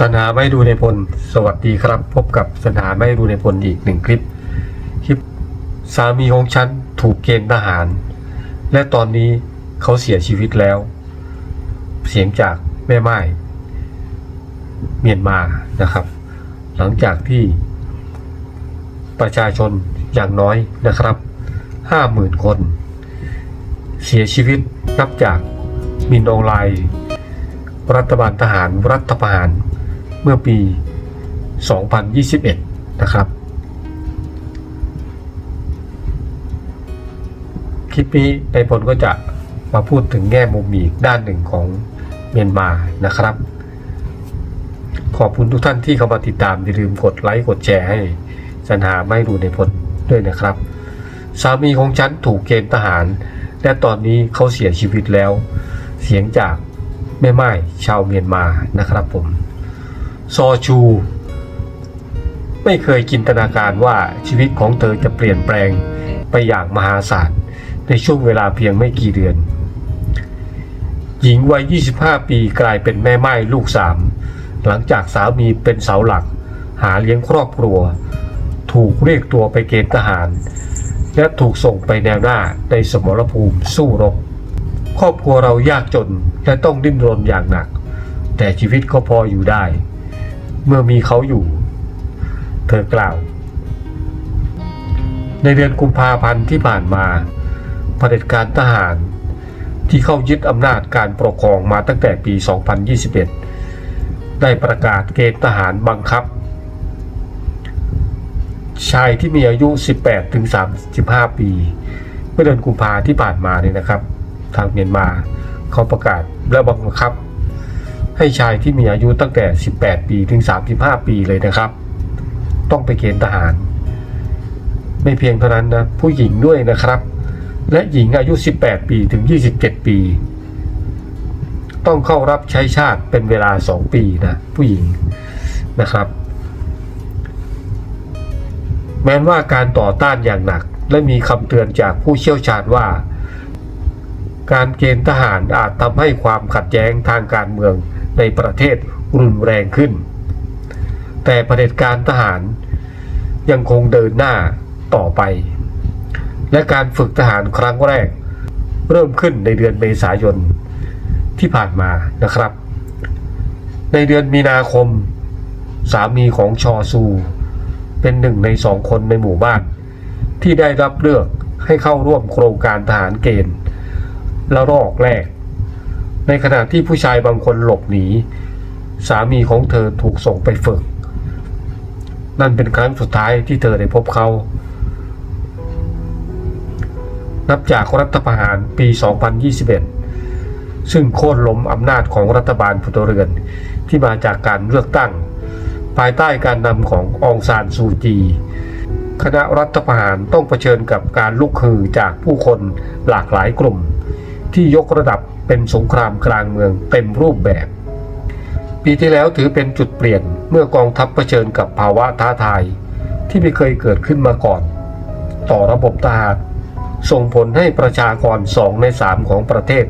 สนาไม่ดูในพล สวัสดีครับ พบกับสนาไม่ดูในพลอีกหนึ่งคลิป คลิปสามีของฉันถูกเกณฑ์ทหาร และตอนนี้เขาเสียชีวิตแล้ว เสียงจากแม่ไม้เมียนมานะครับ หลังจากที่ประชาชนอย่างน้อยนะครับห้าหมื่นคน เสียชีวิตนับจากมินออนไลน์รัฐบาลทหารรัฐประหาร เมื่อปี 2021 นะครับ คลิปนี้ในผลก็จะมาพูดถึงแง่มุมอีกด้านหนึ่งของเมียนมานะครับ ขอบคุณทุกท่านที่เข้ามาติดตาม อย่าลืมกดไลค์กดแชร์ให้สัญหาไม่ดูในผลด้วยนะครับ สามีของฉันถูกเกณฑ์ทหาร และตอนนี้เขาเสียชีวิตแล้ว เสียงจากแม่ไม้ชาวเมียนมานะครับผม ซอชู ไม่เคยจินตนาการว่าชีวิตของเธอจะเปลี่ยนแปลงไปอย่างมหาศาลในช่วงเวลาเพียงไม่กี่เดือน หญิงวัย 25 ปีกลายเป็นแม่ไม้ลูกสามหลังจากสามีเป็นเสาหลัก หาเลี้ยงครอบครัว ถูกเรียกตัวไปเกณฑ์ทหาร และถูกส่งไปแนวหน้าในสมรภูมิสู้รบ ครอบครัวเรายากจนและต้องดิ้นรนอย่างหนัก แต่ชีวิตก็พออยู่ได้ เมื่อมีเขาอยู่ เธอกล่าว ในเดือนกุมภาพันธ์ที่ผ่านมาเผด็จการทหาร ที่เข้ายึดอำนาจการปกครองมาตั้งแต่ปี 2021 ได้ประกาศเกณฑ์ทหารบังคับ ชายที่มีอายุ 18ถึง35 ปีเมื่อเดือนกุมภาที่ผ่านมาเนี่ยนะครับ ทางเมียนมาเขาประกาศและบังคับ ให้ชายที่มีอายุตั้งแต่ 18 ปีถึง 35 ปีเลยนะครับ ต้องไปเกณฑ์ทหาร ไม่เพียงเท่านั้นนะผู้หญิงด้วยนะครับ และหญิงอายุ 18 ปีถึง 27 ปี ต้องเข้ารับใช้ชาติเป็นเวลา 2 ปีนะผู้หญิงนะครับ แม้ว่าการต่อต้านอย่างหนัก และมีคำเตือนจากผู้เชี่ยวชาญว่าการเกณฑ์ทหารอาจทำให้ความขัดแย้งทางการเมือง ในประเทศรุนแรงขึ้น แต่เผด็จการทหารยังคงเดินหน้าต่อไป และการฝึกทหารครั้งแรก เริ่มขึ้นในเดือนเมษายนที่ผ่านมานะครับ ในเดือนมีนาคม สามีของชอซู เป็นหนึ่งในสองคนในหมู่บ้าน ที่ได้รับเลือกให้เข้าร่วมโครงการทหารเกณฑ์และรอกแรก ในขณะที่ผู้ชายบางคนหลบหนี สามีของเธอถูกส่งไปฝึก นั่นเป็นครั้งสุดท้ายที่เธอได้พบเขา นับจากรัฐประหารปี 2021 ซึ่งโค่นล้มอำนาจของรัฐบาลพลเรือนที่มาจากการเลือกตั้ง ภายใต้การนำขององซานซูจี คณะรัฐประหารต้องเผชิญกับการลุกฮือจากผู้คนหลากหลายกลุ่ม ที่ยกระดับเป็นสงครามกลางเมืองเต็มรูปแบบ ปีที่แล้วถือเป็นจุดเปลี่ยนเมื่อกองทัพเผชิญกับภาวะท้าทายที่ไม่เคยเกิดขึ้นมาก่อน ต่อระบบทหารส่งผลให้ประชากรสองในสามของประเทศ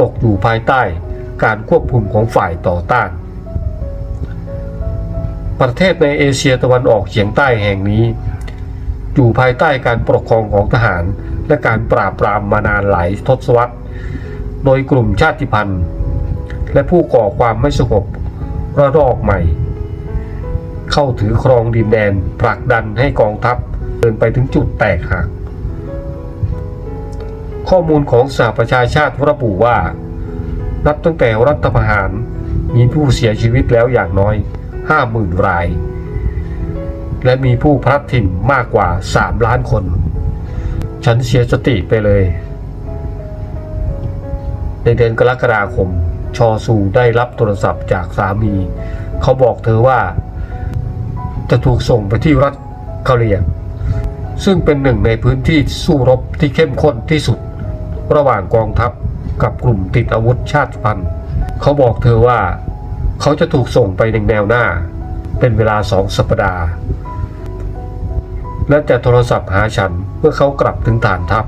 ตกอยู่ภายใต้การควบคุมของฝ่ายต่อต้าน ประเทศในเอเชียตะวันออกเฉียงใต้แห่งนี้ อยู่ภายใต้การปกครองของทหารและการปราบปรามมานานหลายทศวรรษ โดยกลุ่มชาติพันธุ์ และผู้ก่อความไม่สงบระลอกใหม่ เข้าถือครองดินแดนผลักดันให้กองทัพเดินไปถึงจุดแตกหัก ข้อมูลของสหประชาชาติระบุว่า นับตั้งแต่รัฐประหารมีผู้เสียชีวิตแล้วอย่างน้อย 50,000 ราย และมีผู้พลัดถิ่นมากกว่า 3 ล้านคน ฉันเสียสติไปเลย ในเดือนกรกฎาคม ชอซูได้รับโทรศัพท์จากสามี เขาบอกเธอว่า จะถูกส่งไปที่รัฐกะเหรี่ยงซึ่งเป็นหนึ่งในพื้นที่สู้รบที่เข้มข้นที่สุด ระหว่างกองทัพกับกลุ่มติดอาวุธชาติพันธุ์ เขาบอกเธอว่า เขาจะถูกส่งไปในแนวหน้า เป็นเวลาสองสัปดาห์และจะโทรศัพท์หาฉันเมื่อเขากลับถึงฐานทัพ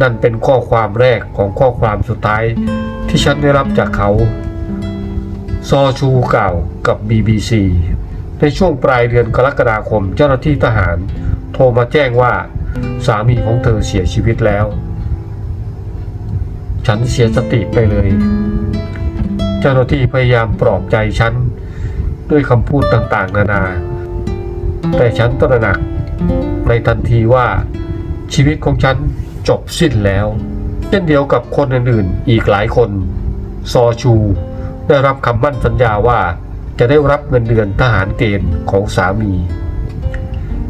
นั่นเป็นข้อความแรกของข้อความสุดท้ายที่ฉันได้รับจากเขา ซอชูกล่าวกับ BBC ในช่วงปลายเดือนกรกฎาคมเจ้าหน้าที่ทหาร โทรมาแจ้งว่า สามีของเธอเสียชีวิตแล้ว ฉันเสียสติไปเลย เจ้าหน้าที่พยายามปลอบใจฉัน ด้วยคำพูดต่างๆ นานา แต่ฉันตระหนักในทันทีว่าชีวิตของฉัน จบสิ้นแล้ว เช่นเดียวกับคนอื่นๆ อีกหลายคน ซอชู ได้รับคำมั่นสัญญาว่าจะได้รับเงินเดือนทหารเกณฑ์ของสามี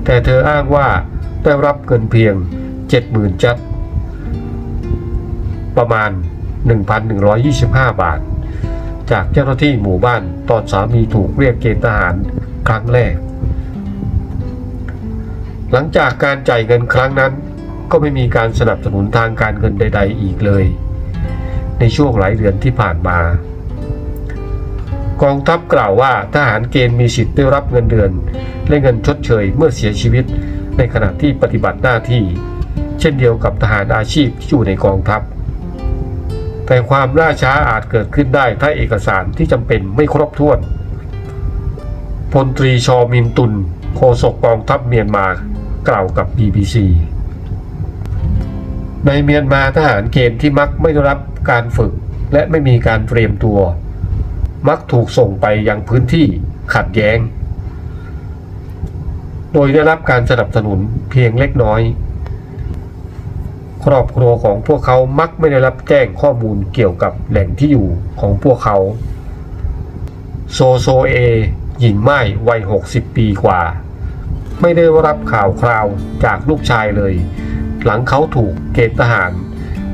แต่เธออ้างว่าได้รับเงินเพียง 70,000 จัด ประมาณ 1,125 บาท จากเจ้าหน้าที่หมู่บ้านตอนสามีถูกเรียกเกณฑ์ทหารครั้งแรก หลังจากการจ่ายเงินครั้งนั้น ก็ไม่มีการสนับสนุนทางการเงินใด ๆ อีกเลย ในช่วงหลายเดือนที่ผ่านมา กองทัพกล่าวว่าทหารเกณฑ์มีสิทธิ์ได้รับเงินเดือน และเงินชดเชยเมื่อเสียชีวิตในขณะที่ปฏิบัติหน้าที่ เช่นเดียวกับทหารอาชีพที่อยู่ในกองทัพ แต่ความล่าช้าอาจเกิดขึ้นได้ถ้าเอกสารที่จำเป็นไม่ครบถ้วนพลตรีชอมินตุนโฆษกกองทัพเมียนมากล่าวกับ BBC ในเมียนมาทหารเกณฑ์ที่มักไม่ได้รับการฝึก และไม่มีการเตรียมตัว มักถูกส่งไปยังพื้นที่ขัดแย้ง โดยได้รับการสนับสนุนเพียงเล็กน้อย ครอบครัวของพวกเขามักไม่ได้รับแจ้งข้อมูลเกี่ยวกับแหล่งที่อยู่ของพวกเขา โซโซเอ หญิงไม้วัย 60 ปีกว่า ไม่ได้รับข่าวคราวจากลูกชายเลย หลังเขาถูกเกณฑ์ทหาร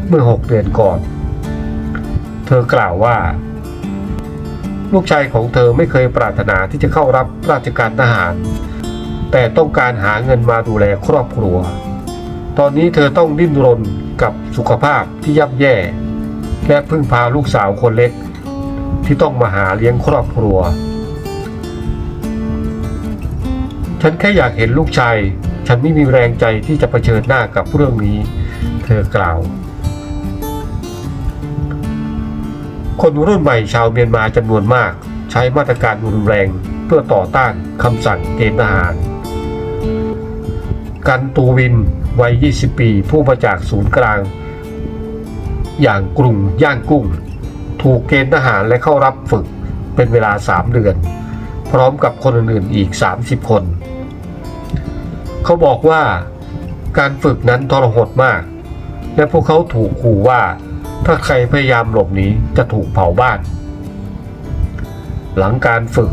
เมื่อ 6 เดือนก่อน เธอกล่าวว่า ลูกชายของเธอไม่เคยปรารถนาที่จะเข้ารับราชการทหาร แต่ต้องการหาเงินมาดูแลครอบครัว ตอนนี้เธอต้องดิ้นรนกับสุขภาพที่ย่ำแย่ และพึ่งพาลูกสาวคนเล็ก ที่ต้องมาหาเลี้ยงครอบครัว ฉันแค่อยากเห็นลูกชาย ฉันไม่มีแรงใจที่จะเผชิญหน้ากับเรื่องนี้ เธอกล่าว คนรุ่นใหม่ชาวเมียนมาจำนวนมาก ใช้มาตรการรุนแรงเพื่อต่อต้านคำสั่งเกณฑ์ทหาร กันตูวินวัย 20 ปี ผู้มาจากศูนย์กลาง อย่างกรุงย่างกุ้ง ถูกเกณฑ์ทหารและเข้ารับฝึกเป็นเวลา 3 เดือน พร้อมกับคนอื่นๆอีก 30 คน เขาบอกว่าการฝึกนั้นทรหดมาก และพวกเขาถูกขู่ว่า ถ้าใครพยายามหลบหนีจะถูกเผาบ้าน หลังการฝึก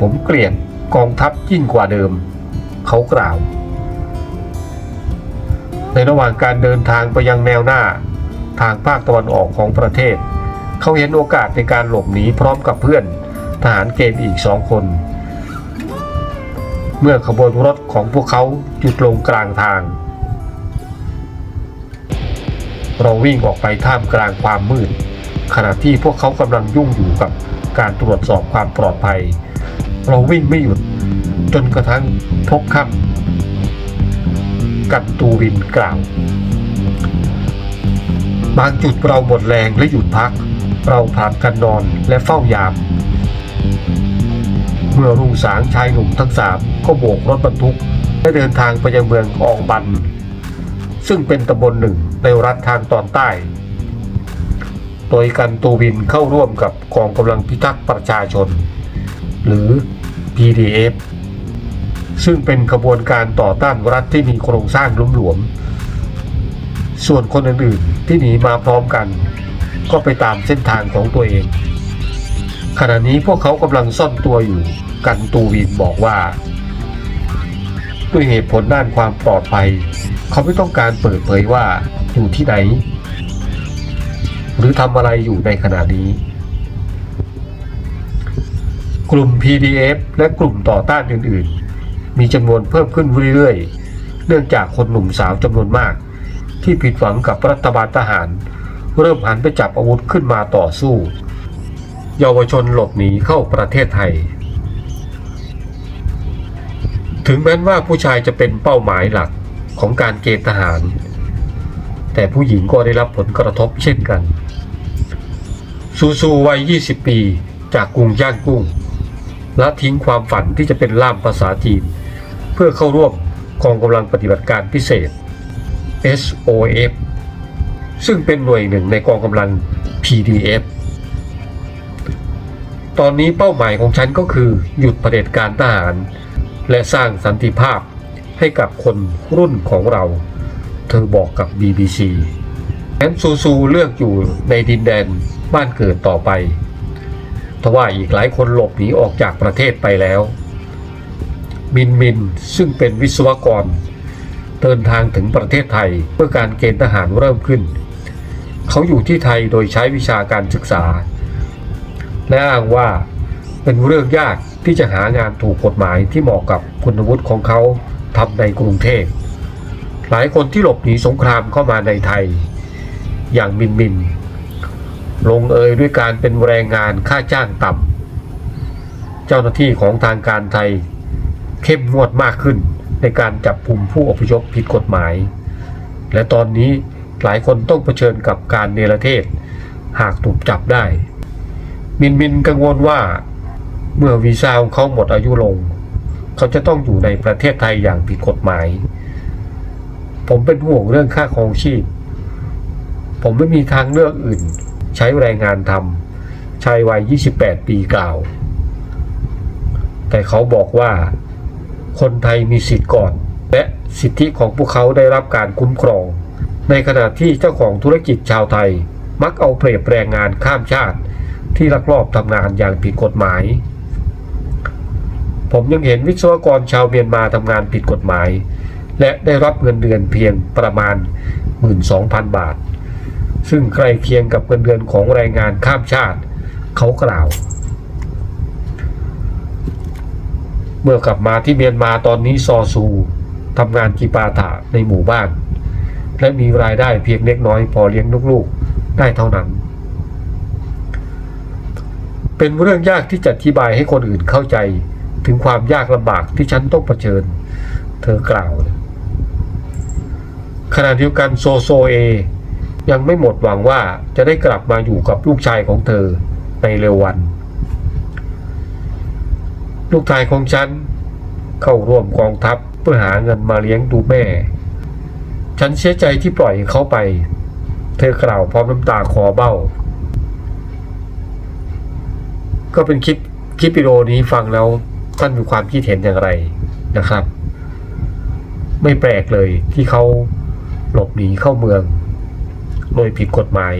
ผมเกลียดกองทัพยิ่งกว่าเดิม เขากล่าว ในระหว่างการเดินทางไปยังแนวหน้า ทางภาคตะวันออกของประเทศ เขาเห็นโอกาสในการหลบหนีพร้อมกับเพื่อน ทหารเกณฑ์อีกสองคน เมื่อขบวนรถของพวกเขาหยุดลงกลางทาง เราวิ่งออกไปท่ามกลางความมืด ขณะที่พวกเขากำลังยุ่งอยู่กับการตรวจสอบความปลอดภัย เราวิ่งไม่หยุดจนกระทั่งพบค่ำกันตูวินกล่าว บางจุดเราหมดแรงและหยุดพัก เราผลัดกันนอนและเฝ้ายาม เมื่อรุ่งสางชายหนุ่มทั้งสามก็โบกรถบรรทุกและเดินทางไปยังเมืองอองบัน ซึ่งเป็นตำบลหนึ่งในรัฐทางตอนใต้ โดยกันตูวินเข้าร่วมกับกองกำลังพิทักษ์ประชาชน หรือ PDF ซึ่งเป็นขบวนการต่อต้านรัฐที่มีโครงสร้างหลวมๆส่วนคนอื่นๆที่หนีมาพร้อมกัน ก็ไปตามเส้นทางของตัวเอง ขณะนี้พวกเขากำลังซ่อนตัวอยู่ กันตูวินบอกว่า ด้วยเหตุผลด้านความปลอดภัย เขาไม่ต้องการเปิดเผยว่าอยู่ที่ไหน หรือทำอะไรอยู่ในขณะนี้ กลุ่ม PDF และกลุ่มต่อต้านอื่น ๆ มีจำนวนเพิ่มขึ้นเรื่อยๆ เนื่องจากคนหนุ่มสาวจำนวนมาก ที่ผิดหวังกับรัฐบาลทหาร เริ่มหันไปจับอาวุธขึ้นมาต่อสู้ เยาวชนหลบหนีเข้าประเทศไทย ถึงแม้ว่าผู้ชายจะเป็นเป้าหมายหลักของการเกณฑ์ทหาร แต่ผู้หญิงก็ได้รับผลกระทบเช่นกัน ซูซูวัย 20 ปีจากกรุงย่างกุ้ง และทิ้งความฝันที่จะเป็นล่ามภาษาจีน เพื่อเข้าร่วมกองกำลังปฏิบัติการพิเศษ SOF ซึ่งเป็นหน่วยหนึ่งในกองกำลัง PDF ตอนนี้เป้าหมายของฉันก็คือหยุดเผด็จการทหาร และสร้างสันติภาพให้กับคนรุ่นของเรา เธอบอกกับ BBC แอนซูซูเลือกอยู่ในดินแดนบ้านเกิดต่อไปทว่าอีกหลายคนหลบหนีออกจากประเทศไปแล้ว มินมินซึ่งเป็นวิศวกร เดินทางถึงประเทศไทยเมื่อการเกณฑ์ทหารเริ่มขึ้น เขาอยู่ที่ไทยโดยใช้วิชาการศึกษา และอ้างว่า เป็นเรื่องยากที่จะหางานถูกกฎหมายที่เหมาะกับคุณวุฒิของเขาทำในกรุงเทพหลายคนที่หลบหนีสงครามเข้ามาในไทย อย่างมินมิน ลงเอยด้วยการเป็นแรงงานค่าจ้างต่ำเจ้าหน้าที่ของทางการไทย เข้มงวดมากขึ้นในการจับกลุ่มผู้อพยพผิดกฎหมาย และตอนนี้หลายคนต้องเผชิญกับการเนรเทศ หากถูกจับได้ มินมินกังวลว่า เมื่อวีซ่าของเขาหมดอายุลง เขาจะต้องอยู่ในประเทศไทยอย่างผิดกฎหมาย ผมเป็นห่วงเรื่องค่าครองชีพ ผมไม่มีทางเลือกอื่น ใช้แรงงานทำชายวัย 28 ปีกล่าว แต่เขาบอกว่า คนไทยมีสิทธิ์ก่อน และสิทธิของพวกเขาได้รับการคุ้มครอง ในขณะที่เจ้าของธุรกิจชาวไทยมักเอาเปรียบแรงงานข้ามชาติ ที่ลักลอบทำงานอย่างผิดกฎหมาย ผมยังเห็นวิศวกรชาวเมียนมาทำงานผิดกฎหมาย และได้รับเงินเดือนเพียงประมาณ 12,000 บาท ซึ่งใกล้เคียงกับเงินเดือนของแรงงานข้ามชาติ เขากล่าว เมื่อกลับมาที่เมียนมาตอนนี้ซอซูทำงานกีปาถะในหมู่บ้าน และมีรายได้เพียงเล็กน้อยพอเลี้ยงลูกๆได้เท่านั้น เป็นเรื่องยากที่จะอธิบายให้คนอื่นเข้าใจ ถึงความยากลำบากที่ฉันต้องเผชิญ เธอกล่าว ขณะเดียวกันโซโซเอ ยังไม่หมดหวังว่าจะได้กลับมาอยู่กับลูกชายของเธอในเร็ววัน ลูกชายของฉัน เข้าร่วมกองทัพเพื่อหาเงินมาเลี้ยงดูแม่ ฉันเสียใจที่ปล่อยเขาไป เธอกล่าวพร้อมน้ำตาคอเบ้า ก็เป็นคลิปคลิปวิดีโอนี้ฟังแล้วท่านมีความคิดเห็นอย่างไรนะครับ ไม่แปลกเลยที่เขาหลบหนีเข้าเมือง โดยผิดกฎหมาย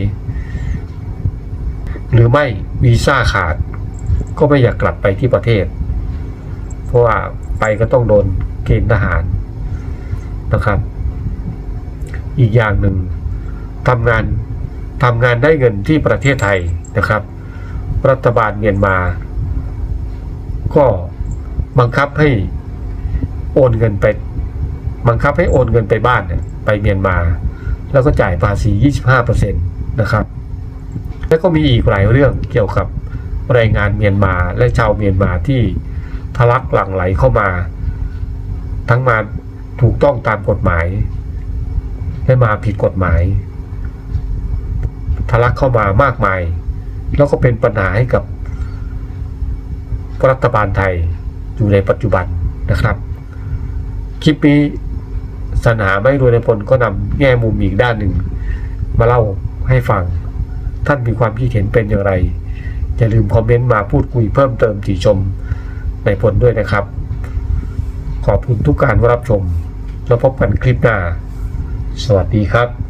หรือไม่วีซ่าขาด ก็ไม่อยากกลับไปที่ประเทศ เพราะว่าไปก็ต้องโดนเกณฑ์ทหารนะครับ อีกอย่างหนึ่งทำงานทำงานได้เงินที่ประเทศไทยนะครับ รัฐบาลเมียนมา ก็บังคับให้โอนเงินไป บังคับให้โอนเงินไปบ้านไปเมียนมา แล้วก็จ่ายภาษี 25%นะครับ แล้วก็มีอีกหลายเรื่องเกี่ยวกับแรงงานเมียนมาและชาวเมียนมาที่ทะลักหลั่งไหลเข้ามา ทั้งมาถูกต้องตามกฎหมายและมาผิดกฎหมาย ทะลักเข้ามามากมาย แล้วก็เป็นปัญหาให้กับรัฐบาลไทยอยู่ในปัจจุบันนะครับ คลิปนี้สนาไม่รวยในพลก็นำแง่มุมอีกด้านหนึ่ง มาเล่าให้ฟัง ท่านมีความคิดเห็นเป็นอย่างไร อย่าลืมคอมเมนต์มาพูดคุยเพิ่มเติมติชมในพลด้วยนะครับ ขอบคุณทุกการรับชม แล้วพบกันคลิปหน้า สวัสดีครับ